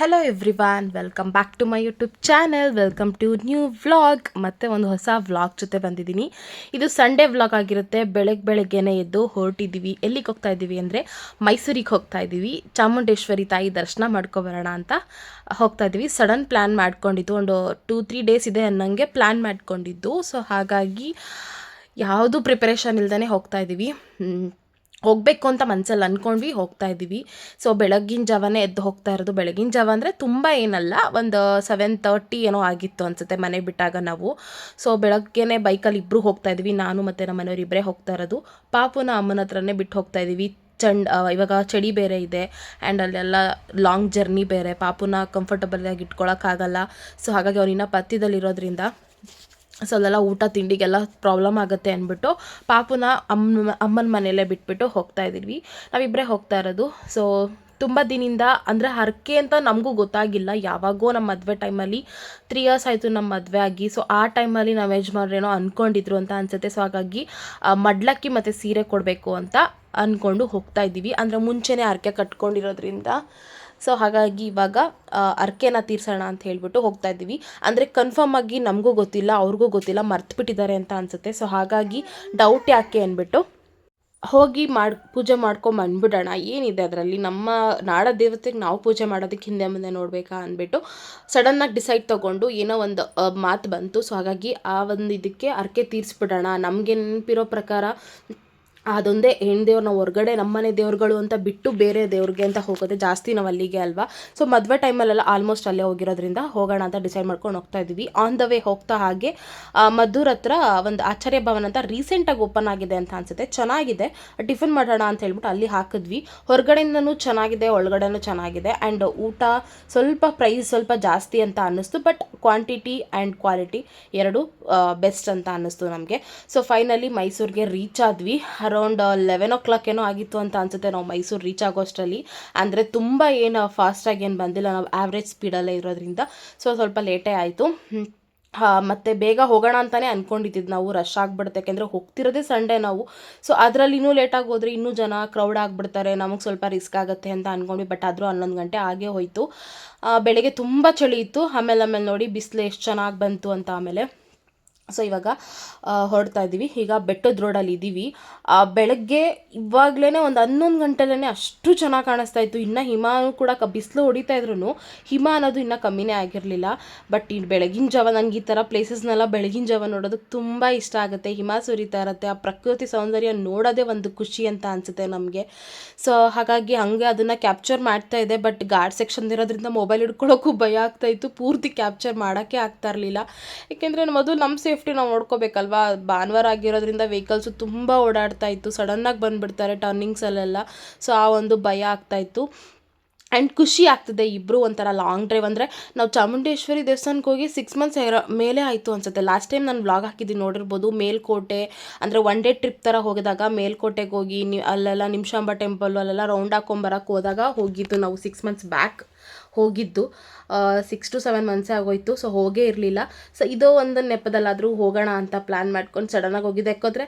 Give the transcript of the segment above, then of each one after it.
Hello every welcome back to my YouTube channel welcome to new vlog ಮತ್ತು ಒಂದು ಹೊಸ vlog ಜೊತೆ ಬಂದಿದ್ದೀನಿ. ಇದು ಸಂಡೇ ವ್ಲಾಗ್ ಆಗಿರುತ್ತೆ. ಬೆಳಗ್ಗೆ ಬೆಳಗ್ಗೆನೇ ಎದ್ದು ಹೊರಟಿದ್ದೀವಿ. ಎಲ್ಲಿಗೆ ಹೋಗ್ತಾ ಇದ್ದೀವಿ ಅಂದರೆ ಮೈಸೂರಿಗೆ ಹೋಗ್ತಾ ಇದ್ದೀವಿ. ಚಾಮುಂಡೇಶ್ವರಿ ತಾಯಿ ದರ್ಶನ ಮಾಡ್ಕೊಬರೋಣ ಅಂತ ಹೋಗ್ತಾ ಇದ್ದೀವಿ. ಸಡನ್ ಪ್ಲ್ಯಾನ್ ಮಾಡ್ಕೊಂಡಿದ್ದು. ಒಂದು ಟೂ ತ್ರೀ ಡೇಸ್ ಇದೆ ಅನ್ನಂಗೆ ಪ್ಲ್ಯಾನ್ ಮಾಡ್ಕೊಂಡಿದ್ದು. ಸೊ ಹಾಗಾಗಿ ಯಾವುದು ಪ್ರಿಪರೇಷನ್ ಇಲ್ದೇ ಹೋಗ್ತಾ ಇದ್ದೀವಿ. ಹೋಗಬೇಕು ಅಂತ ಮನಸ್ಸಲ್ಲಿ ಅಂದ್ಕೊಂಡ್ವಿ ಹೋಗ್ತಾ ಇದ್ದೀವಿ. ಸೊ ಬೆಳಗಿನ ಜಾವನೇ ಎದ್ದು ಹೋಗ್ತಾ ಇರೋದು. ಬೆಳಗಿನ ಜಾವ ಅಂದರೆ ತುಂಬ ಏನಲ್ಲ, ಒಂದು ಸೆವೆನ್ ತರ್ಟಿ ಏನೋ ಆಗಿತ್ತು ಅನಿಸುತ್ತೆ ಮನೆ ಬಿಟ್ಟಾಗ ನಾವು. ಸೊ ಬೆಳಗ್ಗೆನೇ ಬೈಕಲ್ಲಿ ಇಬ್ಬರು ಹೋಗ್ತಾ ಇದ್ವಿ. ನಾನು ಮತ್ತು ನಮ್ಮ ಮನೆಯವ್ರು ಇಬ್ಬರೇ ಹೋಗ್ತಾ ಇರೋದು. ಪಾಪುನ ಅಮ್ಮನ ಹತ್ರನೇ ಬಿಟ್ಟು ಹೋಗ್ತಾ ಇದ್ದೀವಿ. ಚಂಡ್ ಇವಾಗ ಚಳಿ ಬೇರೆ ಇದೆ ಆ್ಯಂಡ್ ಅಲ್ಲೆಲ್ಲ ಲಾಂಗ್ ಜರ್ನಿ ಬೇರೆ. ಪಾಪುನ ಕಂಫರ್ಟಬಲಾಗಿ ಇಟ್ಕೊಳಕ್ಕಾಗಲ್ಲ. ಸೊ ಹಾಗಾಗಿ ಅವ್ರು ಇನ್ನೂ ಪಥ್ಯದಲ್ಲಿರೋದ್ರಿಂದ ಸೊ ಅದೆಲ್ಲ ಊಟ ತಿಂಡಿಗೆಲ್ಲ ಪ್ರಾಬ್ಲಮ್ ಆಗುತ್ತೆ ಅಂದ್ಬಿಟ್ಟು ಪಾಪುನ ಅಮ್ಮ ಅಮ್ಮನ ಮನೆಯಲ್ಲೇ ಬಿಟ್ಬಿಟ್ಟು ಹೋಗ್ತಾ ಇದ್ದೀವಿ. ನಾವಿಬ್ಬರೇ ಹೋಗ್ತಾ ಇರೋದು. ಸೊ ತುಂಬ ದಿನದಿಂದ ಅಂದರೆ ಹರಕೆ ಅಂತ ನಮಗೂ ಗೊತ್ತಾಗಿಲ್ಲ. ಯಾವಾಗೋ ನಮ್ಮ ಮದುವೆ ಟೈಮಲ್ಲಿ ತ್ರೀ ಇಯರ್ಸ್ ಆಯಿತು ನಮ್ಮ ಮದುವೆ ಆಗಿ. ಸೊ ಆ ಟೈಮಲ್ಲಿ ನಾವು ಯಜಮಾನ್ರೇನೋ ಅಂದ್ಕೊಂಡಿದ್ರು ಅಂತ ಅನಿಸುತ್ತೆ. ಸೊ ಹಾಗಾಗಿ ಮಡ್ಲಕ್ಕಿ ಮತ್ತು ಸೀರೆ ಕೊಡಬೇಕು ಅಂತ ಅಂದ್ಕೊಂಡು ಹೋಗ್ತಾ ಇದ್ದೀವಿ. ಅಂದರೆ ಮುಂಚೆನೇ ಹರಕೆ ಕಟ್ಕೊಂಡಿರೋದ್ರಿಂದ. ಸೊ ಹಾಗಾಗಿ ಇವಾಗ ಅರ್ಕೆನ ತೀರ್ಸೋಣ ಅಂತ ಹೇಳ್ಬಿಟ್ಟು ಹೋಗ್ತಾ ಇದ್ದೀವಿ. ಅಂದರೆ ಕನ್ಫರ್ಮ್ ಆಗಿ ನಮಗೂ ಗೊತ್ತಿಲ್ಲ, ಅವ್ರಿಗೂ ಗೊತ್ತಿಲ್ಲ ಮರ್ತು ಬಿಟ್ಟಿದ್ದಾರೆ ಅಂತ ಅನಿಸುತ್ತೆ. ಸೊ ಹಾಗಾಗಿ ಡೌಟ್ ಯಾಕೆ ಅಂದ್ಬಿಟ್ಟು ಹೋಗಿ ಮಾಡಿ, ಪೂಜೆ ಮಾಡ್ಕೊಂಡ್ ಬಂದ್ಬಿಡೋಣ ಏನಿದೆ ಅದರಲ್ಲಿ? ನಮ್ಮ ನಾಡ ದೇವತೆಗೆ ನಾವು ಪೂಜೆ ಮಾಡೋದಕ್ಕೆ ಹಿಂದೆ ಮುಂದೆ ನೋಡಬೇಕಾ ಅಂದ್ಬಿಟ್ಟು ಸಡನ್ನಾಗಿ ಡಿಸೈಡ್ ತಗೊಂಡು ಏನೋ ಒಂದು ಮಾತು ಬಂತು. ಸೊ, ಹಾಗಾಗಿ ಆ ಒಂದು ಇದಕ್ಕೆ ಅರ್ಕೆ ತೀರಿಸ್ಬಿಡೋಣ. ನಮಗೆ ನೆನಪಿರೋ ಪ್ರಕಾರ ಅದೊಂದೇ ಹೆಣ್ಣು ಹೊರಗಡೆ ನಮ್ಮನೆ ದೇವ್ರುಗಳು ಅಂತ ಬಿಟ್ಟು ಬೇರೆ ದೇವ್ರಿಗೆ ಅಂತ ಹೋಗೋದೆ ಜಾಸ್ತಿ ನಾವು ಅಲ್ಲಿಗೆ ಅಲ್ವಾ? ಸೊ ಮದುವೆ ಟೈಮಲ್ಲೆಲ್ಲ ಆಲ್ಮೋಸ್ಟ್ ಅಲ್ಲೇ ಹೋಗಿರೋದ್ರಿಂದ ಹೋಗೋಣ ಅಂತ ಡಿಸೈಡ್ ಮಾಡ್ಕೊಂಡು ಹೋಗ್ತಾ ಇದ್ವಿ. ಆನ್ ದ ವೇ ಹೋಗ್ತಾ ಹಾಗೆ ಮದ್ದೂರ್ ಹತ್ರ ಒಂದು ಆಚಾರ್ಯ ಭವನ ಅಂತ ರೀಸೆಂಟಾಗಿ ಓಪನ್ ಆಗಿದೆ ಅಂತ ಅನ್ಸುತ್ತೆ. ಚೆನ್ನಾಗಿದೆ. ಟಿಫನ್ ಮಾಡೋಣ ಅಂತ ಹೇಳ್ಬಿಟ್ಟು ಅಲ್ಲಿ ಹಾಕಿದ್ವಿ. ಹೊರಗಡೆಯಿಂದನೂ ಚೆನ್ನಾಗಿದೆ, ಒಳಗಡೆನೂ ಚೆನ್ನಾಗಿದೆ. ಆ್ಯಂಡ್ ಊಟ ಸ್ವಲ್ಪ ಪ್ರೈಸ್ ಸ್ವಲ್ಪ ಜಾಸ್ತಿ ಅಂತ ಅನ್ನಿಸ್ತು. ಬಟ್ ಕ್ವಾಂಟಿಟಿ ಆ್ಯಂಡ್ ಕ್ವಾಲಿಟಿ ಎರಡು ಬೆಸ್ಟ್ ಅಂತ ಅನ್ನಿಸ್ತು ನಮಗೆ. ಸೊ ಫೈನಲಿ ಮೈಸೂರಿಗೆ ರೀಚ್ ಆದ್ವಿ. ಅರೌಂಡ್ ಲೆವೆನ್ ಓ ಕ್ಲಾಕ್ ಏನೋ ಆಗಿತ್ತು ಅಂತ ಅನ್ಸುತ್ತೆ. ನಾವು ಮೈಸೂರು ರೀಚ್ ಆಗೋಷ್ಟರಲ್ಲಿ ಅಂದರೆ ತುಂಬ ಏನು ಫಾಸ್ಟಾಗಿ ಏನು ಬಂದಿಲ್ಲ. ನಾವು ಆವ್ರೇಜ್ ಸ್ಪೀಡಲ್ಲೇ ಇರೋದ್ರಿಂದ. ಸೊ ಸ್ವಲ್ಪ ಲೇಟೇ ಆಯಿತು. ಮತ್ತು ಬೇಗ ಹೋಗೋಣ ಅಂತಲೇ ಅಂದ್ಕೊಂಡಿದ್ದು ನಾವು. ರಶ್ ಆಗಿಬಿಡುತ್ತೆ. ಯಾಕೆಂದರೆ ಹೋಗ್ತಿರೋದೇ ಸಂಡೇ ನಾವು. ಸೊ ಅದರಲ್ಲಿ ಇನ್ನೂ ಲೇಟಾಗಿ ಹೋದರೆ ಇನ್ನೂ ಜನ ಕ್ರೌಡ್ ಆಗಿಬಿಡ್ತಾರೆ. ನಮಗೆ ಸ್ವಲ್ಪ ರಿಸ್ಕ್ ಆಗುತ್ತೆ ಅಂತ ಅಂದ್ಕೊಂಡ್ವಿ ಬಟ್ ಆದರೂ ಹನ್ನೊಂದು ಗಂಟೆ ಆಗೇ ಹೋಯಿತು. ಬೆಳಗ್ಗೆ ತುಂಬ ಚಳಿ ಇತ್ತು. ಆಮೇಲೆ ಆಮೇಲೆ ನೋಡಿ ಬಿಸಿಲು ಎಷ್ಟು ಚೆನ್ನಾಗಿ ಬಂತು ಅಂತ ಆಮೇಲೆ. ಸೊ ಇವಾಗ ಹೊರಡ್ತಾ ಇದ್ದೀವಿ. ಈಗ ಬೆಟ್ಟದ ರೋಡಲ್ಲಿ ಇದ್ದೀವಿ. ಬೆಳಗ್ಗೆ ಇವಾಗಲೇ ಒಂದು ಹನ್ನೊಂದು ಗಂಟೆಲೇ ಅಷ್ಟು ಚೆನ್ನಾಗಿ ಕಾಣಿಸ್ತಾ ಇತ್ತು. ಇನ್ನು ಹಿಮಾನು ಕೂಡ ಕ, ಬಿಸಿಲು ಹೊಡಿತಾ ಇದ್ರು ಹಿಮ ಅನ್ನೋದು ಇನ್ನೂ ಕಮ್ಮಿನೇ ಆಗಿರಲಿಲ್ಲ. ಬಟ್ ಈ ಬೆಳಗಿನ ಜಾವ ನನಗೆ ಈ ಥರ ಪ್ಲೇಸಸ್ನೆಲ್ಲ ಬೆಳಗಿನ ಜಾವ ನೋಡೋದಕ್ಕೆ ತುಂಬ ಇಷ್ಟ ಆಗುತ್ತೆ. ಹಿಮ ಸುರಿತಾ ಇರುತ್ತೆ. ಆ ಪ್ರಕೃತಿ ಸೌಂದರ್ಯ ನೋಡೋದೇ ಒಂದು ಖುಷಿ ಅಂತ ಅನಿಸುತ್ತೆ ನಮಗೆ. ಸೊ ಹಾಗಾಗಿ ಹಂಗೆ ಅದನ್ನು ಕ್ಯಾಪ್ಚರ್ ಮಾಡ್ತಾ ಇದೆ ಬಟ್ ಗಾರ್ಡ್ ಸೆಕ್ಷನ್ ಇರೋದ್ರಿಂದ ಮೊಬೈಲ್ ಹಿಡ್ಕೊಳ್ಳೋಕ್ಕೂ ಭಯ ಆಗ್ತಾ ಇತ್ತು. ಪೂರ್ತಿ ಕ್ಯಾಪ್ಚರ್ ಮಾಡೋಕ್ಕೆ ಆಗ್ತಾ ಇರಲಿಲ್ಲ. ಏಕೆಂದರೆ ಮೊದಲು ನಮ್ಮ ಸೇಫ್ಟಿ ನಾವು ನೋಡ್ಕೋಬೇಕಲ್ವಾ? ಭಾನುವಾರ ಆಗಿರೋದ್ರಿಂದ ವೆಹಿಕಲ್ಸು ತುಂಬ ಓಡಾಡ್ತಾ ಇತ್ತು. ಸಡನ್ನಾಗಿ ಬಂದುಬಿಡ್ತಾರೆ ಟರ್ನಿಂಗ್ಸಲ್ಲೆಲ್ಲ ಸೊ ಆ ಒಂದು ಭಯ ಆಗ್ತಾ ಇತ್ತು. ಆ್ಯಂಡ್ ಖುಷಿ ಆಗ್ತದೆ ಇಬ್ಬರು ಒಂಥರ ಲಾಂಗ್ ಡ್ರೈವ್ ಅಂದರೆ. ನಾವು ಚಾಮುಂಡೇಶ್ವರಿ ದೇವಸ್ಥಾನಕ್ಕೆ ಹೋಗಿ ಸಿಕ್ಸ್ ಮಂತ್ಸ್ ಮೇಲೆ ಆಯಿತು ಅನ್ಸುತ್ತೆ. ಲಾಸ್ಟ್ ಟೈಮ್ ನಾನು ವ್ಲಾಗ್ ಹಾಕಿದ್ದೀನಿ ನೋಡಿರ್ಬೋದು. ಮೇಲ್ಕೋಟೆ, ಅಂದರೆ ಒನ್ ಡೇ ಟ್ರಿಪ್ ಥರ ಹೋಗಿದಾಗ ಮೇಲ್ಕೋಟೆಗೆ ಹೋಗಿ ನಿ ಅಲ್ಲೆಲ್ಲ ನಿಮಿಷಾಂಬ ಟೆಂಪಲ್ಲು ಅಲ್ಲೆಲ್ಲ ರೌಂಡ್ ಹಾಕೊಂಬರಕ್ಕೆ ಹೋದಾಗ ಹೋಗಿದ್ದು ನಾವು ಸಿಕ್ಸ್ ಮಂತ್ಸ್ ಬ್ಯಾಕ್ ಹೋಗಿದ್ದು. ಸಿಕ್ಸ್ ಟು ಸೆವೆನ್ ಮಂತ್ಸೇ ಆಗೋಯ್ತು. ಸೊ ಹೋಗೇ ಇರಲಿಲ್ಲ. ಸೊ ಇದು ಒಂದು ನೆಪದಲ್ಲಾದರೂ ಹೋಗೋಣ ಅಂತ ಪ್ಲ್ಯಾನ್ ಮಾಡ್ಕೊಂಡು ಸಡನ್ನಾಗಿ ಹೋಗಿದ್ದೆ. ಯಾಕಂದರೆ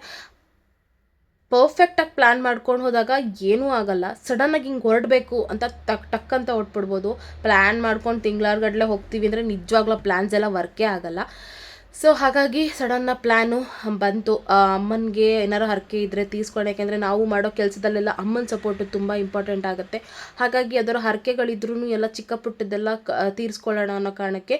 ಪರ್ಫೆಕ್ಟಾಗಿ ಪ್ಲ್ಯಾನ್ ಮಾಡ್ಕೊಂಡು ಹೋದಾಗ ಏನೂ ಆಗಲ್ಲ. ಸಡನ್ನಾಗಿ ಹಿಂಗೆ ಹೊರಡಬೇಕು ಅಂತ ಟಕ್ ಟಕ್ ಅಂತ ಹೊಟ್ಬಿಡ್ಬೋದು ಪ್ಲ್ಯಾನ್ ಮಾಡ್ಕೊಂಡು ತಿಂಗಳಾರ್ಗಟ್ಲೆ ಹೋಗ್ತೀವಿ ಅಂದರೆ ನಿಜವಾಗ್ಲೂ ಪ್ಲ್ಯಾನ್ಸ್ ಎಲ್ಲ ವರ್ಕೇ ಆಗಲ್ಲ. ಸೊ ಹಾಗಾಗಿ ಸಡನ್ನ ಪ್ಲ್ಯಾನು ಬಂತು. ಅಮ್ಮನಿಗೆ ಏನಾರು ಹರಕೆ ಇದ್ದರೆ ತೀಸ್ಕೊಳ್ಳೋಕೆ ಯಾಕೆಂದರೆ ನಾವು ಮಾಡೋ ಕೆಲಸದಲ್ಲೆಲ್ಲ ಅಮ್ಮನ ಸಪೋರ್ಟು ತುಂಬ ಇಂಪಾರ್ಟೆಂಟ್ ಆಗುತ್ತೆ. ಹಾಗಾಗಿ ಅದರ ಹರಕೆಗಳಿದ್ರೂ ಎಲ್ಲ ಚಿಕ್ಕ ಪುಟ್ಟದ್ದೆಲ್ಲ ಕ, ತೀರಿಸ್ಕೊಳ್ಳೋಣ ಅನ್ನೋ ಕಾರಣಕ್ಕೆ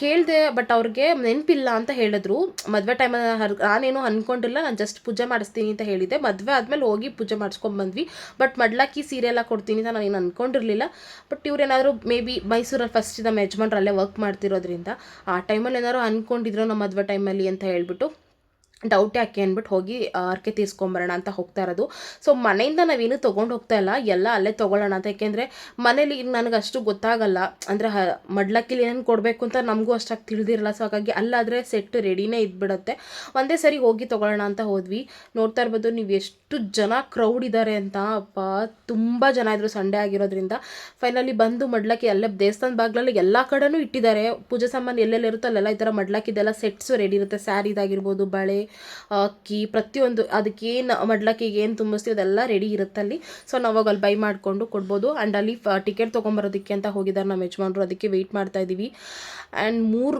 ಕೇಳಿದೆ ಬಟ್ ಅವ್ರಿಗೆ ನೆನಪಿಲ್ಲ ಅಂತ ಹೇಳಿದ್ರು. ಮದುವೆ ಟೈಮಲ್ಲಿ ಹರ್, ನಾನೇನು ಅಂದ್ಕೊಂಡಿಲ್ಲ ನಾನು ಜಸ್ಟ್ ಪೂಜೆ ಮಾಡಿಸ್ತೀನಿ ಅಂತ ಹೇಳಿದೆ ಮದುವೆ ಆದಮೇಲೆ ಹೋಗಿ ಪೂಜೆ ಮಾಡಿಸ್ಕೊಂಡು ಬಂದ್ವಿ. ಬಟ್ ಮಡ್ಲಾಕಿ ಸೀರೆ ಕೊಡ್ತೀನಿ ಅಂತ ನಾನು ಏನು ಅಂದ್ಕೊಂಡಿರಲಿಲ್ಲ ಬಟ್ ಇವ್ರೇನಾದರೂ ಮೇ ಬಿ ಮೈಸೂರಲ್ಲಿ ಫಸ್ಟ್ ನಮ್ಮ ಯಜಮಾನ್ರಲ್ಲೇ ವರ್ಕ್ ಮಾಡ್ತಿರೋದ್ರಿಂದ, ಆ ಟೈಮಲ್ಲಿ ಏನಾದ್ರು ಅಂದ್ಕೊಂಡಿದ್ರು ನಮ್ಮ ಮದುವೆ ಟೈಮಲ್ಲಿ ಅಂತ ಹೇಳ್ಬಿಟ್ಟು ಡೌಟ್ ಯಾಕೆ ಅಂದ್ಬಿಟ್ಟು ಹೋಗಿ ಅರ್ಕೆ ತೀರ್ಸ್ಕೊಂಬರೋಣ ಅಂತ ಹೋಗ್ತಾ ಇರೋದು. ಸೊ ಮನೆಯಿಂದ ನಾವೇನು ತೊಗೊಂಡು ಹೋಗ್ತಾ ಇಲ್ಲ. ಎಲ್ಲ ಅಲ್ಲೇ ತೊಗೊಳ್ಳೋಣ ಅಂತ. ಯಾಕೆಂದರೆ, ಮನೇಲಿ ನನಗೆ ಅಷ್ಟು ಗೊತ್ತಾಗಲ್ಲ. ಅಂದರೆ, ಹ, ಮಡ್ಲಕ್ಕಿಲಿ ಏನೇನು ಕೊಡಬೇಕು ಅಂತ ನಮಗೂ ಅಷ್ಟಾಗಿ ತಿಳಿದಿರಲ್ಲ. ಸೊ ಹಾಗಾಗಿ ಅಲ್ಲಾದರೆ ಸೆಟ್ ರೆಡಿನೇ ಇದ್ಬಿಡುತ್ತೆ. ಒಂದೇ ಸರಿ ಹೋಗಿ ತೊಗೊಳ್ಳೋಣ ಅಂತ ಹೋದ್ವಿ. ನೋಡ್ತಾ ಇರ್ಬೋದು, ನೀವು ಎಷ್ಟು ಜನ ಕ್ರೌಡ್ ಇದ್ದಾರೆ ಅಂತ. ಅಪ್ಪ ತುಂಬ ಜನ ಇದ್ದರು ಸಂಡೇ ಆಗಿರೋದ್ರಿಂದ. ಫೈನಲಿ ಬಂದು ಮಡ್ಲಕ್ಕಿ ಅಲ್ಲೇ ದೇವಸ್ಥಾನ ಬಾಗ್ಲಲ್ಲಿ ಎಲ್ಲ ಕಡೆನೂ ಇಟ್ಟಿದ್ದಾರೆ. ಪೂಜೆ ಸಾಮಾನು ಎಲ್ಲೆಲ್ಲಿರುತ್ತೋ ಅಲ್ಲೆಲ್ಲ ಈ ಥರ ಮಡ್ಲಕ್ಕಿದೆಲ್ಲ ಸೆಟ್ಸು ರೆಡಿ ಇರುತ್ತೆ. ಸ್ಯಾರಿದಾಗಿರ್ಬೋದು ಬಳೆ ಅಕ್ಕಿ ಪ್ರತಿಯೊಂದು ಅದಕ್ಕೆ ಏನು ಮಡ್ಲಕ್ಕಿಗೆ ಏನು ತುಂಬಿಸ್ತೀವಿ ಅದೆಲ್ಲ ರೆಡಿ ಇರುತ್ತೆ ಅಲ್ಲಿ. ಸೊ ನಾವು ಅಲ್ಲಿ ಬೈ ಮಾಡಿಕೊಂಡು ಕೊಡ್ಬೋದು. ಆ್ಯಂಡ್ ಅಲ್ಲಿ ಟಿಕೆಟ್ ತೊಗೊಂಬರೋದಕ್ಕೆ ಅಂತ ಹೋಗಿದ್ದಾರೆ ನಮ್ಮ ಯಜಮಾನ್ರು. ಅದಕ್ಕೆ ವೆಯ್ಟ್ ಮಾಡ್ತಾ ಇದ್ದೀವಿ ಆ್ಯಂಡ್ ಮೂರು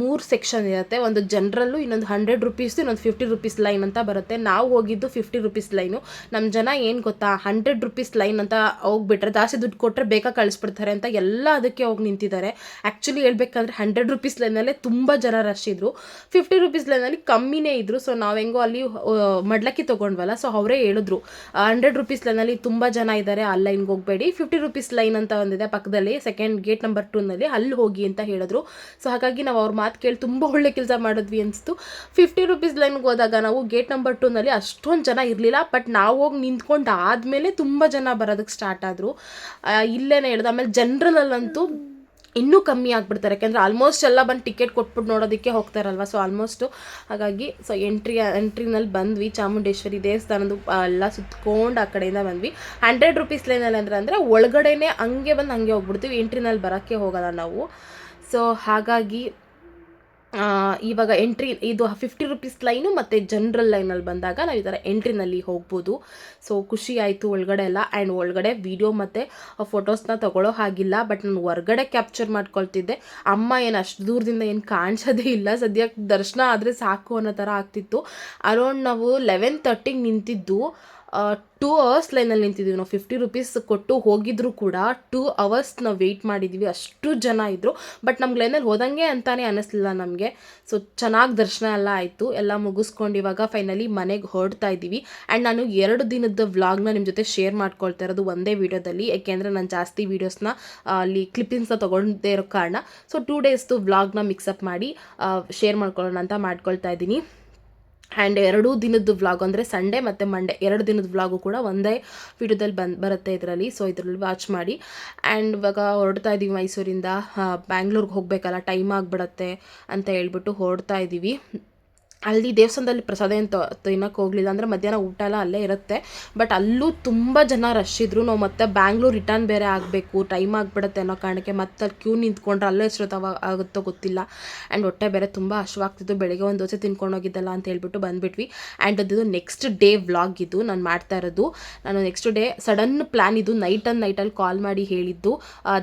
ಮೂರು ಸೆಕ್ಷನ್ ಇರುತ್ತೆ. ಒಂದು ಜನರಲ್ಲು ಇನ್ನೊಂದು ಹಂಡ್ರೆಡ್ ರುಪೀಸ್ ಇನ್ನೊಂದು ಫಿಫ್ಟಿ ರುಪೀಸ್ ಲೈನ್ ಅಂತ ಬರುತ್ತೆ. ನಾವು ಹೋಗಿದ್ದು ಫಿಫ್ಟಿ ರುಪೀಸ್ ಲೈನು ನಮ್ಮ ಜನ ಏನು ಗೊತ್ತಾ ಹಂಡ್ರೆಡ್ ರುಪೀಸ್ ಲೈನ್ ಅಂತ ಹೋಗ್ಬಿಟ್ರೆ ಜಾಸ್ತಿ ದುಡ್ಡು ಕೊಟ್ಟರೆ ಬೇಗ ಕಳಿಸ್ಬಿಡ್ತಾರೆ ಅಂತ ಎಲ್ಲ ಅದಕ್ಕೆ ಹೋಗಿ ನಿಂತಿದ್ದಾರೆ. ಆ್ಯಕ್ಚುಲಿ ಹೇಳ್ಬೇಕಂದ್ರೆ ಹಂಡ್ರೆಡ್ ರುಪೀಸ್ ಲೈನಲ್ಲೇ ತುಂಬ ಜನ ರಶ್ ಇದ್ದರು ಫಿಫ್ಟಿ ರುಪೀಸ್ ಲೈನಲ್ಲಿ ಕಮ್ಮಿನೇ ಇದ್ರು ಸೊ ನಾವು ಹೆಂಗೋ ಅಲ್ಲಿ ಮಡ್ಲಕ್ಕಿ ತೊಗೊಂಡ್ವಲ್ಲ ಸೊ ಅವರೇ ಹೇಳಿದ್ರು. ಹಂಡ್ರೆಡ್ ರುಪೀಸ್ ಲೈನಲ್ಲಿ ತುಂಬ ಜನ ಇದ್ದಾರೆ ಆ ಲೈನ್ಗೆ ಹೋಗಬೇಡಿ. ಫಿಫ್ಟಿ ರುಪೀಸ್ ಲೈನ್ ಅಂತ ಒಂದಿದೆ ಪಕ್ಕದಲ್ಲಿ ಸೆಕೆಂಡ್ ಗೇಟ್ ನಂಬರ್ ಟೂನಲ್ಲಿ ಅಲ್ಲಿ ಹೋಗಿ ಅಂತ ಹೇಳಿದ್ರು. ಸೊ ಹಾಗಾಗಿ ನಾವು ಅವ್ರ ಮಾತು ಕೇಳಿ ತುಂಬ ಒಳ್ಳೆ ಕೆಲಸ ಮಾಡಿದ್ವಿ ಅನಿಸ್ತು. ಫಿಫ್ಟಿ ರುಪೀಸ್ ಲೈನ್ಗೆ ಹೋದಾಗ ನಾವು ಗೇಟ್ ನಂಬರ್ ಟೂನಲ್ಲಿ ಅಷ್ಟೊಂದು ಜನ ಇರಲಿಲ್ಲ ಬಟ್ ನಾವು ಹೋಗಿ ನಿಂತ್ಕೊಂಡು ಆದಮೇಲೆ ತುಂಬ ಜನ ಬರೋದಕ್ಕೆ ಸ್ಟಾರ್ಟ್ ಆದರು. ಇಲ್ಲೇನೆ ಹೇಳ್ದು, ಆಮೇಲೆ ಜನರಲ್ಲಂತೂ ಇನ್ನೂ ಕಮ್ಮಿ ಆಗ್ಬಿಡ್ತಾರೆ. ಯಾಕೆಂದರೆ ಆಲ್ಮೋಸ್ಟ್ ಎಲ್ಲ ಬಂದು ಟಿಕೆಟ್ ಕೊಟ್ಬಿಟ್ಟು ನೋಡೋದಕ್ಕೆ ಹೋಗ್ತಾರಲ್ವ ಸೊ ಆಲ್ಮೋಸ್ಟು ಹಾಗಾಗಿ ಸೊ ಎಂಟ್ರಿ ಎಂಟ್ರಿನಲ್ಲಿ ಬಂದ್ವಿ. ಚಾಮುಂಡೇಶ್ವರಿ ದೇವಸ್ಥಾನದ ಎಲ್ಲ ಸುತ್ಕೊಂಡು ಆ ಕಡೆಯಿಂದ ಬಂದ್ವಿ. ಹಂಡ್ರೆಡ್ ರುಪೀಸ್ ಲೈನಲ್ಲಿ ಅಂದ್ರೆ, ಅಂದರೆ ಒಳಗಡೆನೆ ಹಂಗೆ ಬಂದು ಹಂಗೆ ಹೋಗ್ಬಿಡ್ತೀವಿ. ಎಂಟ್ರಿನಲ್ಲಿ ಬರೋಕ್ಕೆ ಹೋಗಲ್ಲ ನಾವು. ಸೊ ಹಾಗಾಗಿ ಇವಾಗ ಎಂಟ್ರಿ ಇದು ಫಿಫ್ಟಿ ರುಪೀಸ್ ಲೈನು ಮತ್ತು ಜನ್ರಲ್ ಲೈನಲ್ಲಿ ಬಂದಾಗ ನಾವು ಈ ಥರ ಎಂಟ್ರಿನಲ್ಲಿ ಹೋಗ್ಬೋದು. ಸೊ ಖುಷಿ ಆಯಿತು ಒಳಗಡೆ ಎಲ್ಲ. ಆ್ಯಂಡ್ ಒಳಗಡೆ ವೀಡಿಯೋ ಮತ್ತು ಫೋಟೋಸ್ನ ತಗೊಳ್ಳೋ ಹಾಗಿಲ್ಲ. ಬಟ್ ನಾನು ಹೊರ್ಗಡೆ ಕ್ಯಾಪ್ಚರ್ ಮಾಡ್ಕೊಳ್ತಿದ್ದೆ. ಅಮ್ಮ ಏನು ಅಷ್ಟು ದೂರದಿಂದ ಏನು ಕಾಣಿಸೋದೇ ಇಲ್ಲ. ಸದ್ಯಕ್ಕೆ ದರ್ಶನ ಆದರೆ ಸಾಕು ಅನ್ನೋ ಥರ ಆಗ್ತಿತ್ತು. ಅರೌಂಡ್ ನಾವು ಲೆವೆನ್ ತರ್ಟಿಗೆ ನಿಂತಿದ್ದು. ಟೂ ಅವರ್ಸ್ ಲೈನಲ್ಲಿ ನಿಂತಿದ್ದೀವಿ ನಾವು. ಫಿಫ್ಟಿ ರುಪೀಸ್ ಕೊಟ್ಟು ಹೋಗಿದ್ರು ಕೂಡ ಟೂ ಅವರ್ಸ್ ನಾವು ವೆಯ್ಟ್ ಮಾಡಿದ್ದೀವಿ ಅಷ್ಟು ಜನ ಇದ್ದರು ಬಟ್ ನಮ್ಗೆ ಲೈನಲ್ಲಿ ಹೋದಂಗೆ ಅಂತಾನೆ ಅನ್ನಿಸ್ಲಿಲ್ಲ ನಮಗೆ. ಸೊ ಚೆನ್ನಾಗಿ ದರ್ಶನ ಎಲ್ಲ ಆಯಿತು. ಎಲ್ಲ ಮುಗಿಸ್ಕೊಂಡು ಇವಾಗ ಫೈನಲಿ ಮನೆಗೆ ಹೊರಡ್ತಾ ಇದ್ದೀವಿ ಆ್ಯಂಡ್ ನಾನು ಎರಡು ದಿನದ ವ್ಲಾಗ್ನ ನಿಮ್ಮ ಜೊತೆ ಶೇರ್ ಮಾಡ್ಕೊಳ್ತಾ ಇರೋದು ಒಂದೇ ವೀಡಿಯೋದಲ್ಲಿ. ಯಾಕೆಂದರೆ ನಾನು ಜಾಸ್ತಿ ವೀಡಿಯೋಸ್ನ ಅಲ್ಲಿ ಕ್ಲಿಪ್ಪಿಂಗ್ಸ್ನ ತೊಗೊಂಡೇ ಇರೋ ಕಾರಣ. ಸೊ ಟೂ ಡೇಸ್ದು ವ್ಲಾಗ್ನ ಮಿಕ್ಸಪ್ ಮಾಡಿ ಶೇರ್ ಮಾಡ್ಕೊಳ್ಳೋಣ ಅಂತ ಮಾಡ್ಕೊಳ್ತಾ ಇದ್ದೀನಿ. ಆ್ಯಂಡ್ ಎರಡೂ ದಿನದ ವ್ಲಾಗ್ ಅಂದರೆ ಸಂಡೇ ಮತ್ತು ಮಂಡೇ ಎರಡು ದಿನದ ವ್ಲಾಗು ಕೂಡ ಒಂದೇ ವಿಡಿಯೋದಲ್ಲಿ ಬಂದು, ಬರುತ್ತೆ ಇದರಲ್ಲಿ. ಸೊ ಇದರಲ್ಲಿ ವಾಚ್ ಮಾಡಿ. ಆ್ಯಂಡ್ ಇವಾಗ ಹೊರಡ್ತಾ ಇದ್ದೀವಿ ಮೈಸೂರಿಂದ. ಬ್ಯಾಂಗ್ಳೂರ್ಗೆ ಹೋಗಬೇಕಲ್ಲ ಟೈಮ್ ಆಗಿಬಿಡತ್ತೆ ಅಂತ ಹೇಳ್ಬಿಟ್ಟು ಹೊರಡ್ತಾ ಇದ್ದೀವಿ ಅಲ್ಲಿ ದೇವಸ್ಥಾನದಲ್ಲಿ ಪ್ರಸಾದ ಏನು ತಿನ್ನೋಕೆ ಹೋಗಲಿಲ್ಲ ಅಂದರೆ ಮಧ್ಯಾಹ್ನ ಊಟ ಎಲ್ಲ ಅಲ್ಲೇ ಇರುತ್ತೆ. ಬಟ್ ಅಲ್ಲೂ ತುಂಬ ಜನ ರಶ್ ಇದ್ರು. ನಾವು ಮತ್ತೆ ಬ್ಯಾಂಗ್ಳೂರ್ ರಿಟರ್ನ್ ಬೇರೆ ಆಗಬೇಕು ಟೈಮ್ ಆಗಿಬಿಡುತ್ತೆ ಅನ್ನೋ ಕಾರಣಕ್ಕೆ ಮತ್ತೆ ಅಲ್ಲಿ ಕ್ಯೂ ನಿಂತ್ಕೊಂಡ್ರೆ ಅಲ್ಲೇ ಎಷ್ಟೊತ್ತವ ಆಗುತ್ತೋ ಗೊತ್ತಿಲ್ಲ. ಆ್ಯಂಡ್ ಹೊಟ್ಟೆ ಬೇರೆ ತುಂಬ ಹಶ್ವಾಗ್ತಿತ್ತು ಬೆಳಗ್ಗೆ ಒಂದು ದೋಸೆ ತಿನ್ಕೊಂಡು ಹೋಗಿದ್ದಲ್ಲ ಅಂತ ಹೇಳ್ಬಿಟ್ಟು ಬಂದುಬಿಟ್ವಿ. ಆ್ಯಂಡ್ ಅದು ನೆಕ್ಸ್ಟ್ ಡೇ ವ್ಲಾಗ್ ಇದು. ನಾನು ಮಾಡ್ತಾ ಇರೋದು. ನಾನು ನೆಕ್ಸ್ಟ್ ಡೇ ಸಡನ್ ಪ್ಲ್ಯಾನ್ ಇದು. ನೈಟ್ ಅಂಡ್ ನೈಟಲ್ಲಿ ಕಾಲ್ ಮಾಡಿ ಹೇಳಿದ್ದು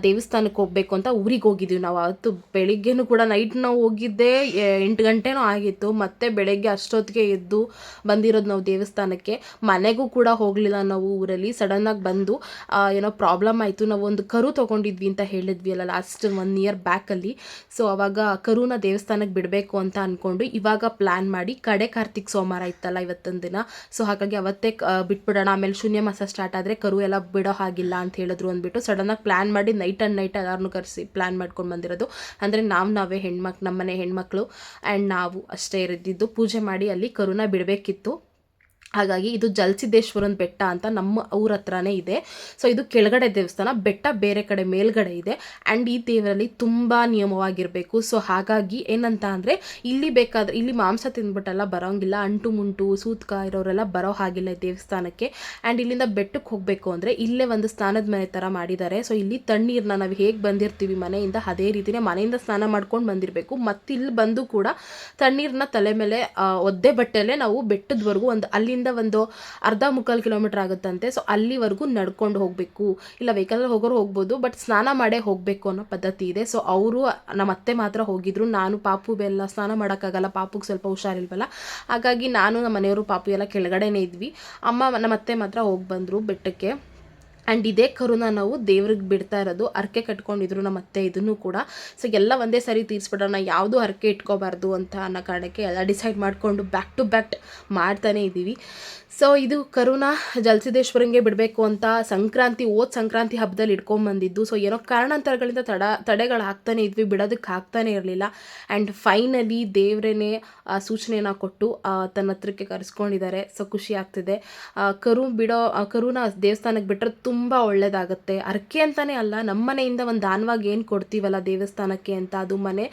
ದೇವಸ್ಥಾನಕ್ಕೆ ಹೋಗಬೇಕು ಅಂತ ಊರಿಗೆ ಹೋಗಿದ್ವಿ ನಾವು. ಅವತ್ತು ಬೆಳಿಗ್ಗೆನೂ ಕೂಡ ನೈಟ್ ನಾವು ಹೋಗಿದ್ದೆ ಎಂಟು ಗಂಟೆನೂ ಆಗಿತ್ತು. ಮತ್ತೆ ಬೆಳಗ್ಗೆ ಅಷ್ಟೊತ್ತಿಗೆ ಎದ್ದು ಬಂದಿರೋದು ನಾವು ದೇವಸ್ಥಾನಕ್ಕೆ. ಮನೆಗೂ ಕೂಡ ಹೋಗಲಿಲ್ಲ ನಾವು ಊರಲ್ಲಿ. ಸಡನ್ನಾಗಿ ಬಂದು ಏನೋ ಪ್ರಾಬ್ಲಮ್ ಆಯಿತು. ನಾವು ಒಂದು ಕರು ತೊಗೊಂಡಿದ್ವಿ ಅಂತ ಹೇಳಿದ್ವಿ ಅಲ್ಲ ಲಾಸ್ಟ್ ಒನ್ ಇಯರ್ ಬ್ಯಾಕಲ್ಲಿ ಸೊ ಅವಾಗ ಕರುನ ದೇವಸ್ಥಾನಕ್ಕೆ ಬಿಡಬೇಕು ಅಂತ ಅಂದ್ಕೊಂಡು ಇವಾಗ ಪ್ಲ್ಯಾನ್ ಮಾಡಿ ಕಡೆ ಕಾರ್ತಿಕ್ ಸೋಮವಾರ ಇತ್ತಲ್ಲ ಇವತ್ತೊಂದು ದಿನ. ಸೊ ಹಾಗಾಗಿ ಅವತ್ತೇ ಬಿಟ್ಬಿಡೋಣ. ಆಮೇಲೆ ಶೂನ್ಯ ಮಾಸ ಸ್ಟಾರ್ಟ್ ಆದರೆ ಕರು ಎಲ್ಲ ಬಿಡೋ ಹಾಗಿಲ್ಲ ಅಂತ ಹೇಳಿದ್ರು ಅಂದ್ಬಿಟ್ಟು ಸಡನ್ನಾಗಿ ಪ್ಲ್ಯಾನ್ ಮಾಡಿ ನೈಟ್ ಆ್ಯಂಡ್ ನೈಟ್ ಎಲ್ಲರನ್ನೂ ಕರೆಸಿ ಪ್ಲ್ಯಾನ್ ಮಾಡ್ಕೊಂಡು ಬಂದಿರೋದು. ಅಂದರೆ ನಾವು ನಾವೇ ಹೆಣ್ಮಕ್ಳು ನಮ್ಮನೆ ಹೆಣ್ಮಕ್ಳು. ಆ್ಯಂಡ್ ನಾವು ಅಷ್ಟೇ ಇರಿದ್ದು ಪೂಜೆ ಮಾಡಿ ಅಲ್ಲಿ ಕರುನ ಬಿಡಬೇಕಿತ್ತು. ಹಾಗಾಗಿ ಇದು ಜಲಸಿದ್ದೇಶ್ವರನ ಬೆಟ್ಟ ಅಂತ ನಮ್ಮ ಊರ ಹತ್ರನೇ ಇದೆ. ಸೊ ಇದು ಕೆಳಗಡೆ ದೇವಸ್ಥಾನ, ಬೆಟ್ಟ ಬೇರೆ ಕಡೆ ಮೇಲ್ಗಡೆ ಇದೆ. ಆ್ಯಂಡ್ ಈ ದೇವರಲ್ಲಿ ತುಂಬ ನಿಯಮವಾಗಿರಬೇಕು. ಸೊ ಹಾಗಾಗಿ ಏನಂತ ಅಂದರೆ, ಇಲ್ಲಿ ಬೇಕಾದ್ರೆ, ಇಲ್ಲಿ ಮಾಂಸ ತಿಂದ್ಬಿಟ್ಟೆಲ್ಲ ಬರೋಂಗಿಲ್ಲ. ಅಂಟು ಮುಂಟು, ಸೂತ್ಕ ಇರೋರೆಲ್ಲ ಬರೋ ಹಾಗಿಲ್ಲ ದೇವಸ್ಥಾನಕ್ಕೆ. ಆ್ಯಂಡ್ ಇಲ್ಲಿಂದ ಬೆಟ್ಟಕ್ಕೆ ಹೋಗಬೇಕು ಅಂದರೆ, ಇಲ್ಲೇ ಒಂದು ಸ್ನಾನದ ಮನೆ ಥರ ಮಾಡಿದ್ದಾರೆ. ಸೊ ಇಲ್ಲಿ ತಣ್ಣೀರನ್ನ ನಾವು ಹೇಗೆ ಬಂದಿರ್ತೀವಿ ಮನೆಯಿಂದ, ಅದೇ ರೀತಿಯೇ ಮನೆಯಿಂದ ಸ್ನಾನ ಮಾಡ್ಕೊಂಡು ಬಂದಿರಬೇಕು. ಮತ್ತು ಇಲ್ಲಿ ಬಂದು ಕೂಡ ತಣ್ಣೀರನ್ನ ತಲೆ ಮೇಲೆ ಒದ್ದೆ ಬಟ್ಟೆಯಲ್ಲೇ ನಾವು ಬೆಟ್ಟದವರೆಗೂ ಒಂದು ಅಲ್ಲಿಂದ ಒಂದು ಅರ್ಧ ಮುಕ್ಕಾಲು ಕಿಲೋಮೀಟರ್ ಆಗುತ್ತಂತೆ. ಸೊ ಅಲ್ಲಿವರೆಗೂ ನಡ್ಕೊಂಡು ಹೋಗಬೇಕು. ಇಲ್ಲ ವೆಹಿಕಲಲ್ಲಿ ಹೋಗೋರು ಹೋಗ್ಬೋದು ಬಟ್ ಸ್ನಾನ ಮಾಡೇ ಹೋಗಬೇಕು ಅನ್ನೋ ಪದ್ಧತಿ ಇದೆ. ಸೊ ಅವರು, ನಮ್ಮ ಅತ್ತೆ ಮಾತ್ರ ಹೋಗಿದ್ರು. ನಾನು ಪಾಪು ಬೆಲ್ಲ ಸ್ನಾನ ಮಾಡೋಕ್ಕಾಗಲ್ಲ, ಪಾಪುಗೆ ಸ್ವಲ್ಪ ಹುಷಾರಿಲ್ವಲ್ಲ. ಹಾಗಾಗಿ ನಾನು, ನಮ್ಮ ಮನೆಯವರು ಪಾಪು ಎಲ್ಲ ಕೆಳಗಡೆನೇ ಇದ್ವಿ. ಅಮ್ಮ, ನಮ್ಮ ಅತ್ತೆ ಮಾತ್ರ ಹೋಗಿ ಬಂದರು ಬೆಟ್ಟಕ್ಕೆ. ಆ್ಯಂಡ್ ಇದೇ ಕರುನ ನಾವು ದೇವ್ರಿಗೆ ಬಿಡ್ತಾ ಇರೋದು, ಹರಕೆ ಕಟ್ಕೊಂಡಿದ್ರು ನಮ್ಮ ಅತ್ತೆ ಇದನ್ನು ಕೂಡ. ಸೊ ಎಲ್ಲ ಒಂದೇ ಸರಿ ತೀರಿಸ್ಬಿಡೋಣ ಯಾವುದು ಹರಕೆ ಇಟ್ಕೋಬಾರ್ದು ಅಂತ ಅನ್ನೋ ಕಾರಣಕ್ಕೆ ಎಲ್ಲ ಡಿಸೈಡ್ ಮಾಡಿಕೊಂಡು ಬ್ಯಾಕ್ ಟು ಬ್ಯಾಕ್ ಮಾಡ್ತಾನೆ ಇದ್ದೀವಿ. ಸೊ ಇದು ಕರುನ ಜಲಸಿದ್ದೇಶ್ವರಂಗೆ ಬಿಡಬೇಕು ಅಂತ ಸಂಕ್ರಾಂತಿ ಓದ್ ಸಂಕ್ರಾಂತಿ ಹಬ್ಬದಲ್ಲಿ ಇಟ್ಕೊಂಬಂದಿದ್ದು. ಸೊ ಏನೋ ಕಾರಣಾಂತರಗಳಿಂದ ತಡ, ತಡೆಗಳು ಹಾಕ್ತಾನೆ ಇದ್ವಿ ಬಿಡೋದಕ್ಕೆ ಆಗ್ತಾನೆ ಇರಲಿಲ್ಲ. ಆ್ಯಂಡ್ ಫೈನಲಿ ದೇವ್ರೇ ಆ ಸೂಚನೆನ ಕೊಟ್ಟು ತನ್ನ ಹತ್ರಕ್ಕೆ ಕರೆಸ್ಕೊಂಡಿದ್ದಾರೆ. ಸೊ ಖುಷಿ ಆಗ್ತಿದೆ. ಕರು ಬಿಡೋ ಕರುನ ದೇವಸ್ಥಾನಕ್ಕೆ ಬಿಟ್ಟರೆ ತುಂಬ ಒಳ್ಳೇದಾಗುತ್ತೆ. ಅರ್ಕೆ ಅಂತಲೇ ಅಲ್ಲ, ನಮ್ಮ ಮನೆಯಿಂದ ಒಂದು ದಾನವಾಗಿ ಏನು ಕೊಡ್ತೀವಲ್ಲ ದೇವಸ್ಥಾನಕ್ಕೆ ಅಂತ ಅದು ಮನೆ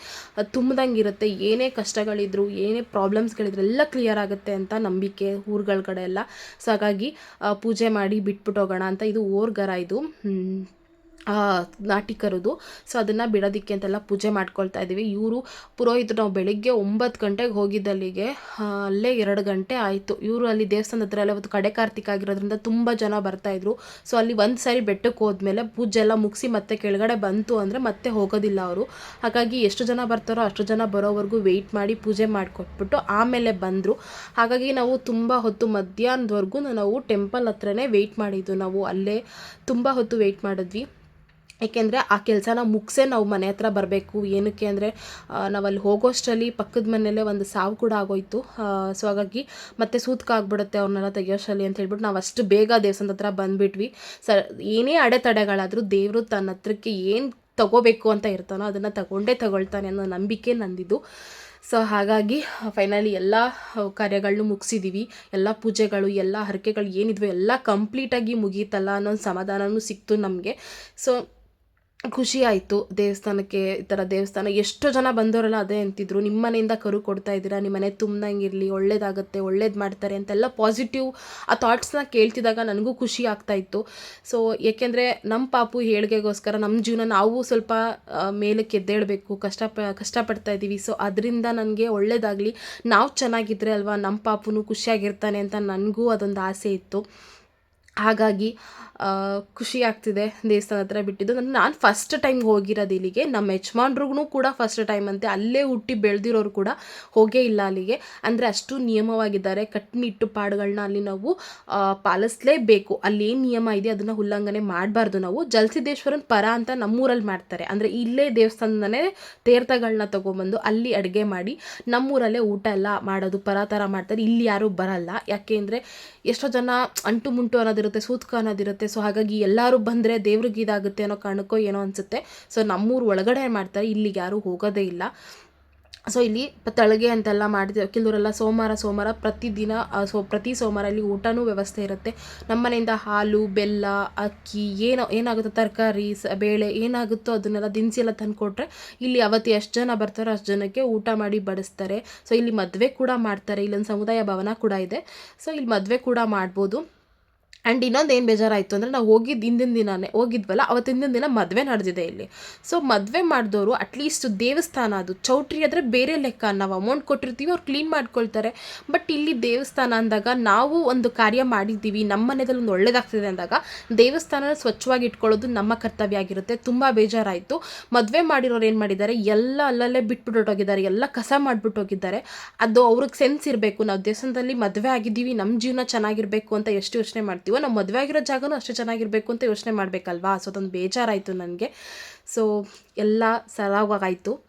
ತುಂಬ್ದಂಗೆ ಇರುತ್ತೆ ಏನೇ ಕಷ್ಟಗಳಿದ್ರು, ಏನೇ ಪ್ರಾಬ್ಲಮ್ಸ್ಗಳಿದ್ರು ಎಲ್ಲ ಕ್ಲಿಯರ್ ಆಗುತ್ತೆ ಅಂತ ನಂಬಿಕೆ ಊರುಗಳ ಕಡೆ ಎಲ್ಲ. ಸೊ ಹಾಗಾಗಿ ಪೂಜೆ ಮಾಡಿ ಬಿಟ್ಬಿಟ್ಟು ಹೋಗೋಣ ಅಂತ ಇದು ಓರ್ಗರ ಇದು. ನಾಟಿ ಕರುದು ಸೊ ಅದನ್ನು ಬಿಡೋದಕ್ಕೆ ಅಂತೆಲ್ಲ ಪೂಜೆ ಮಾಡ್ಕೊಳ್ತಾ ಇದ್ದೀವಿ. ಇವರು ಪುರೋಹಿತರು ನಾವು ಬೆಳಿಗ್ಗೆ ಒಂಬತ್ತು ಗಂಟೆಗೆ ಹೋಗಿದ್ದಲ್ಲಿಗೆ ಅಲ್ಲೇ ಎರಡು ಗಂಟೆ ಆಯಿತು. ಇವರು ಅಲ್ಲಿ ದೇವಸ್ಥಾನದ ಹತ್ರ ಎಲ್ಲ ಕಡೆ ಕಾರ್ತಿಕ ಆಗಿರೋದ್ರಿಂದ ತುಂಬ ಜನ ಬರ್ತಾಯಿದ್ರು ಸೊ ಅಲ್ಲಿ ಒಂದು ಸಾರಿ ಬೆಟ್ಟಕ್ಕೆ ಹೋದ್ಮೇಲೆ ಪೂಜೆ ಎಲ್ಲ ಮುಗಿಸಿ ಮತ್ತೆ ಕೆಳಗಡೆ ಬಂತು ಅಂದರೆ ಮತ್ತೆ ಹೋಗೋದಿಲ್ಲ ಅವರು. ಹಾಗಾಗಿ ಎಷ್ಟು ಜನ ಬರ್ತಾರೋ ಅಷ್ಟು ಜನ ಬರೋವರೆಗೂ ವೆಯ್ಟ್ ಮಾಡಿ ಪೂಜೆ ಮಾಡಿಕೊಟ್ಬಿಟ್ಟು ಆಮೇಲೆ ಬಂದರು. ಹಾಗಾಗಿ ನಾವು ತುಂಬ ಹೊತ್ತು ಮಧ್ಯಾಹ್ನದವರೆಗೂ ನಾವು ಟೆಂಪಲ್ ಹತ್ರನೇ ವೆಯ್ಟ್ ಮಾಡಿದ್ದು ನಾವು. ಅಲ್ಲೇ ತುಂಬ ಹೊತ್ತು ವೆಯ್ಟ್ ಮಾಡಿದ್ವಿ. ಏಕೆಂದರೆ ಆ ಕೆಲಸನ ಮುಗಿಸೇ ನಾವು ಮನೆ ಹತ್ರ ಬರಬೇಕು. ಏನಕ್ಕೆ ಅಂದರೆ ನಾವು ಅಲ್ಲಿ ಹೋಗೋಷ್ಟರಲ್ಲಿ ಪಕ್ಕದ ಮನೆಯಲ್ಲೇ ಒಂದು ಸಾವು ಕೂಡ ಆಗೋಯ್ತು. ಸೊ ಹಾಗಾಗಿ ಮತ್ತೆ ಸೂತ್ಕ ಆಗ್ಬಿಡುತ್ತೆ ಅವ್ರನ್ನೆಲ್ಲ ತೆಗಿಯೋಷ್ಟರಲ್ಲಿ ಅಂತ ಹೇಳ್ಬಿಟ್ಟು ನಾವು ಅಷ್ಟು ಬೇಗ ದೇವಸ್ಥಾನದ ಹತ್ರ ಬಂದುಬಿಟ್ವಿ. ಸ, ಏನೇ ಅಡೆತಡೆಗಳಾದರೂ ದೇವರು ತನ್ನ ಹತ್ರಕ್ಕೆ ಏನು ತಗೋಬೇಕು ಅಂತ ಇರ್ತಾನೋ ಅದನ್ನು ತಗೊಂಡೇ ತಗೊಳ್ತಾನೆ ಅನ್ನೋ ನಂಬಿಕೆ ನಂದಿದ್ದು. ಸೊ ಹಾಗಾಗಿ, ಫೈನಲಿ ಎಲ್ಲ ಕಾರ್ಯಗಳನ್ನೂ ಮುಗಿಸಿದ್ದೀವಿ ಎಲ್ಲ ಪೂಜೆಗಳು, ಎಲ್ಲ ಹರಕೆಗಳು ಏನಿದ್ವು ಎಲ್ಲ ಕಂಪ್ಲೀಟಾಗಿ ಮುಗೀತಲ್ಲ ಅನ್ನೋ ಸಮಾಧಾನವೂ ಸಿಕ್ತು ನಮಗೆ. ಸೊ ಖುಷಿ ಆಯಿತು ದೇವಸ್ಥಾನಕ್ಕೆ, ಈ ಥರ ದೇವಸ್ಥಾನ. ಎಷ್ಟೋ ಜನ ಬಂದವರೆಲ್ಲ ಅದೇ ಅಂತಿದ್ರು. ನಿಮ್ಮ ಮನೆಯಿಂದ ಕರು ಕೊಡ್ತಾ ಇದ್ದೀರಾ? ನಿಮ್ಮ ಮನೆ ತುಂಬ್ದಂಗಿರಲಿ ಒಳ್ಳೇದಾಗುತ್ತೆ, ಒಳ್ಳೇದು ಮಾಡ್ತಾರೆ ಅಂತೆಲ್ಲ ಪಾಸಿಟಿವ್ ಆ ಥಾಟ್ಸ್ನ ಕೇಳ್ತಿದ್ದಾಗ ನನಗೂ ಖುಷಿ ಆಗ್ತಾ ಇತ್ತು. ಸೊ ಏಕೆಂದರೆ ನಮ್ಮ ಪಾಪು ಹೇಳಿಗೆಗೋಸ್ಕರ ನಮ್ಮ ಜೀವನ ನಾವು ಸ್ವಲ್ಪ ಮೇಲಕ್ಕೆ ಎದ್ದೇಳಬೇಕು, ಕಷ್ಟ ಕಷ್ಟಪಡ್ತಾ ಇದ್ದೀವಿ. ಸೊ ಅದರಿಂದ ನನಗೆ ಒಳ್ಳೇದಾಗಲಿ. ನಾವು ಚೆನ್ನಾಗಿದ್ದರೆ ಅಲ್ವಾ ನಮ್ಮ ಪಾಪುನು ಖುಷಿಯಾಗಿರ್ತಾನೆ ಅಂತ ನನಗೂ ಅದೊಂದು ಆಸೆ ಇತ್ತು. ಹಾಗಾಗಿ ಖುಷಿ ಆಗ್ತಿದೆ ದೇವಸ್ಥಾನ ಹತ್ರ ಬಿಟ್ಟಿದ್ದು. ನನ್ನ ನಾನು ಫಸ್ಟ್ ಟೈಮ್ ಹೋಗಿರೋದು ಇಲ್ಲಿಗೆ. ನಮ್ಮ ಯಜಮಾನ್ರಿಗೂ ಕೂಡ ಫಸ್ಟ್ ಟೈಮ್ ಅಂತೆ. ಅಲ್ಲೇ ಹುಟ್ಟಿ ಬೆಳೆದಿರೋರು ಕೂಡ ಹೋಗೇ ಇಲ್ಲ ಅಲ್ಲಿಗೆ. ಅಂದರೆ ಅಷ್ಟು ನಿಯಮವಾಗಿದ್ದಾರೆ. ಕಟ್ಟುನಿಟ್ಟು ಪಾಡುಗಳನ್ನ ಅಲ್ಲಿ ನಾವು ಪಾಲಿಸಲೇಬೇಕು. ಅಲ್ಲಿ ಏನು ನಿಯಮ ಇದೆ ಅದನ್ನು ಉಲ್ಲಂಘನೆ ಮಾಡಬಾರ್ದು ನಾವು. ಜಲಸಿದ್ದೇಶ್ವರನ ಪರ ಅಂತ ನಮ್ಮೂರಲ್ಲಿ ಮಾಡ್ತಾರೆ. ಅಂದರೆ ಇಲ್ಲೇ ದೇವಸ್ಥಾನದನೇ ತೀರ್ಥಗಳನ್ನ ತೊಗೊಂಬಂದು ಅಲ್ಲಿ ಅಡುಗೆ ಮಾಡಿ ನಮ್ಮೂರಲ್ಲೇ ಊಟ ಎಲ್ಲ ಮಾಡೋದು ಪರ ಥರ ಮಾಡ್ತಾರೆ. ಇಲ್ಲಿ ಯಾರೂ ಬರಲ್ಲ. ಯಾಕೆ ಅಂದರೆ ಎಷ್ಟೋ ಜನ ಅಂಟು ಮುಂಟು ಅನ್ನೋದಿರುತ್ತೆ, ಸೂತ್ಕ ಅನ್ನೋದಿರುತ್ತೆ. ಸೊ ಹಾಗಾಗಿ ಎಲ್ಲರೂ ಬಂದರೆ ದೇವ್ರಿಗೆ ಇದಾಗುತ್ತೆ ಅನ್ನೋ ಕಾರಣಕ್ಕೋ ಏನೋ ಅನಿಸುತ್ತೆ. ಸೊ ನಮ್ಮೂರು ಒಳಗಡೆ ಮಾಡ್ತಾರೆ. ಇಲ್ಲಿಗೆ ಯಾರೂ ಹೋಗೋದೇ ಇಲ್ಲ. ಸೊ ಇಲ್ಲಿ ತಳಗೆ ಅಂತೆಲ್ಲ ಮಾಡಿದೆ, ಕೆಲವರೆಲ್ಲ ಸೋಮವಾರ ಸೋಮವಾರ ಪ್ರತಿದಿನ ಸೊ, ಪ್ರತಿ ಸೋಮವಾರ ಇಲ್ಲಿ ಊಟನೂ ವ್ಯವಸ್ಥೆ ಇರುತ್ತೆ. ನಮ್ಮ ಮನೆಯಿಂದ ಹಾಲು, ಬೆಲ್ಲ, ಅಕ್ಕಿ, ಏನೋ, ಏನಾಗುತ್ತೋ? ತರಕಾರಿ, ಸ, ಬೇಳೆ, ಏನಾಗುತ್ತೋ ಅದನ್ನೆಲ್ಲ ದಿನಸಿ ಎಲ್ಲ ತಂದುಕೊಟ್ರೆ ಇಲ್ಲಿ ಅವತ್ತು ಎಷ್ಟು ಜನ ಬರ್ತಾರೋ ಅಷ್ಟು ಜನಕ್ಕೆ ಊಟ ಮಾಡಿ ಬಡಿಸ್ತಾರೆ. ಸೊ ಇಲ್ಲಿ ಮದುವೆ ಕೂಡ ಮಾಡ್ತಾರೆ. ಇಲ್ಲೊಂದು ಸಮುದಾಯ ಭವನ ಕೂಡ ಇದೆ. ಸೊ ಇಲ್ಲಿ ಮದುವೆ ಕೂಡ ಮಾಡ್ಬೋದು. ಆ್ಯಂಡ್ ಇನ್ನೊಂದು ಏನು ಬೇಜಾರಾಯಿತು ಅಂದರೆ ನಾವು ಹೋಗಿದ್ದು ಹಿಂದಿನ ದಿನನೇ, ಹೋಗಿದ್ವಲ್ಲ ಅವತ್ತು ಹಿಂದಿನ ದಿನ ಮದುವೆ ನಡೆದಿದೆ ಇಲ್ಲಿ. ಸೊ ಮದುವೆ ಮಾಡಿದವರು ಅಟ್ಲೀಸ್ಟ್ ದೇವಸ್ಥಾನ ಅದು. ಚೌಟ್ರಿ ಆದರೆ ಬೇರೆ ಲೆಕ್ಕ. ನಾವು ಅಮೌಂಟ್ ಕೊಟ್ಟಿರ್ತೀವಿ, ಅವ್ರು ಕ್ಲೀನ್ ಮಾಡ್ಕೊಳ್ತಾರೆ. ಬಟ್ ಇಲ್ಲಿ ದೇವಸ್ಥಾನ ಅಂದಾಗ ನಾವು ಒಂದು ಕಾರ್ಯ ಮಾಡಿದ್ದೀವಿ ನಮ್ಮ ಮನೆಯಲ್ಲಿ ಒಂದು ಒಳ್ಳೇದಾಗ್ತಿದೆ ಅಂದಾಗ ದೇವಸ್ಥಾನ ಸ್ವಚ್ಛವಾಗಿ ಇಟ್ಕೊಳ್ಳೋದು ನಮ್ಮ ಕರ್ತವ್ಯ ಆಗಿರುತ್ತೆ. ತುಂಬ ಬೇಜಾರಾಯಿತು. ಮದುವೆ ಮಾಡಿರೋರು ಏನು ಮಾಡಿದ್ದಾರೆ? ಎಲ್ಲ ಅಲ್ಲಲ್ಲೇ ಬಿಟ್ಬಿಟ್ಟು ಹೊರ್ಟೋಗಿದ್ದಾರೆ ಎಲ್ಲ ಕಸ ಮಾಡಿಬಿಟ್ಟು ಹೋಗಿದ್ದಾರೆ ಅದು ಅವ್ರಿಗೆ ಸೆನ್ಸ್ ಇರಬೇಕು. ನಾವು ದೇವಸ್ಥಾನದಲ್ಲಿ ಮದುವೆ ಆಗಿದ್ದೀವಿ ನಮ್ಮ ಜೀವನ ಚೆನ್ನಾಗಿರಬೇಕು ಅಂತ ಎಷ್ಟು ಯೋಚನೆ ಮಾಡ್ತೀವೋ ನಾವು ಮದುವೆ ಆಗಿರೋ ಜಾಗನೂ ಅಷ್ಟು ಚೆನ್ನಾಗಿರಬೇಕು ಅಂತ ಯೋಚನೆ ಮಾಡಬೇಕಲ್ವಾ? ಸೊ ಅದೊಂದು ಬೇಜಾರಾಯಿತು ನನಗೆ. ಸೊ ಎಲ್ಲ ಸರಾಗವಾಯಿತು